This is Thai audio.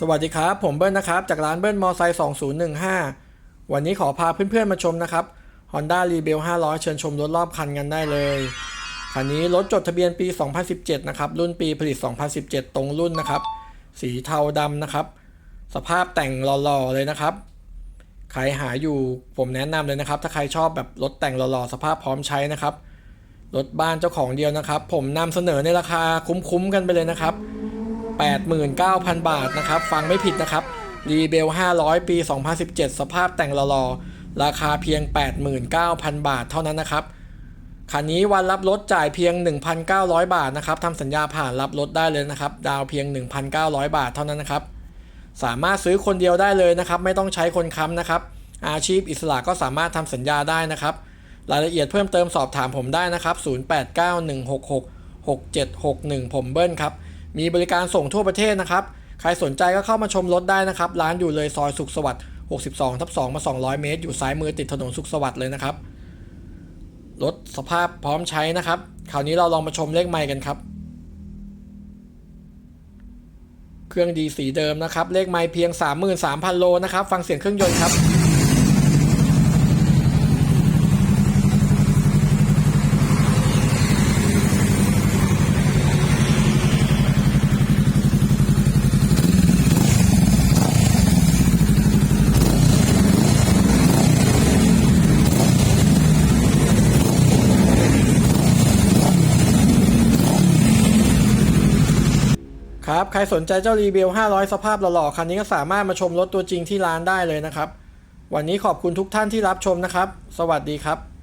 สวัสดีครับ ผมเบิ้ลนะครับ จากร้านเบิ้ลมอไซค์2015 วันนี้ขอพาเพื่อนๆมาชมนะครับ Honda Rebel 500 เชิญชมรถรอบคันกันได้เลย คันนี้รถจดทะเบียนปี 2017 นะครับ รุ่นปีผลิต 2017 ตรงรุ่นนะครับ สีเทาดำนะครับ สภาพแต่งหล่อๆเลยนะครับ ใครหาอยู่ผมแนะนำเลยนะครับ ถ้าใครชอบแบบรถแต่งหล่อๆสภาพพร้อมใช้นะครับ รถบ้านเจ้าของเดียวนะครับ ผมนำเสนอในราคาคุ้มๆกันไปเลยนะครับ 89,000 บาทนะครับ ฟังไม่ผิดนะครับรีเบล500 ปี 2017 สภาพแต่งหล่อๆราคาเพียง 89,000 บาทเท่านั้นนะครับคันนี้วันรับรถจ่ายเพียง 1,900 บาทนะครับทำสัญญาผ่านรับรถได้เลยนะครับ ดาวเพียง 1,900 บาทเท่านั้นนะครับ สามารถซื้อคนเดียวได้เลยนะครับ ไม่ต้องใช้คนค้ำนะครับ อาชีพอิสระก็สามารถทำสัญญาได้นะครับ รายละเอียดเพิ่มเติมสอบถามผมได้นะครับ 0891666761 ผมเบิ้ลครับ มีบริการส่งทั่วประเทศนะครับ ใครสนใจก็เข้ามาชมรถได้นะครับ ร้านอยู่เลยซอยสุขสวัสดิ์62ทับ2มา 200 เมตร อยู่ซ้ายมือติดถนนสุขสวัสดิ์เลยนะครับ รถสภาพพร้อมใช้นะครับ คราวนี้เราลองมาชมเลขไมค์กันครับ เครื่องดีสีเดิมนะครับ เลขไมค์เพียง 33,000 โลนะครับ ฟังเสียงเครื่องยนต์ครับ ครับ ใครสนใจเจ้ารีเบล500 สภาพหล่อๆ คันนี้ก็สามารถมาชมรถตัวจริงที่ร้านได้เลยนะครับ วันนี้ขอบคุณทุกท่านที่รับชมนะครับ สวัสดีครับ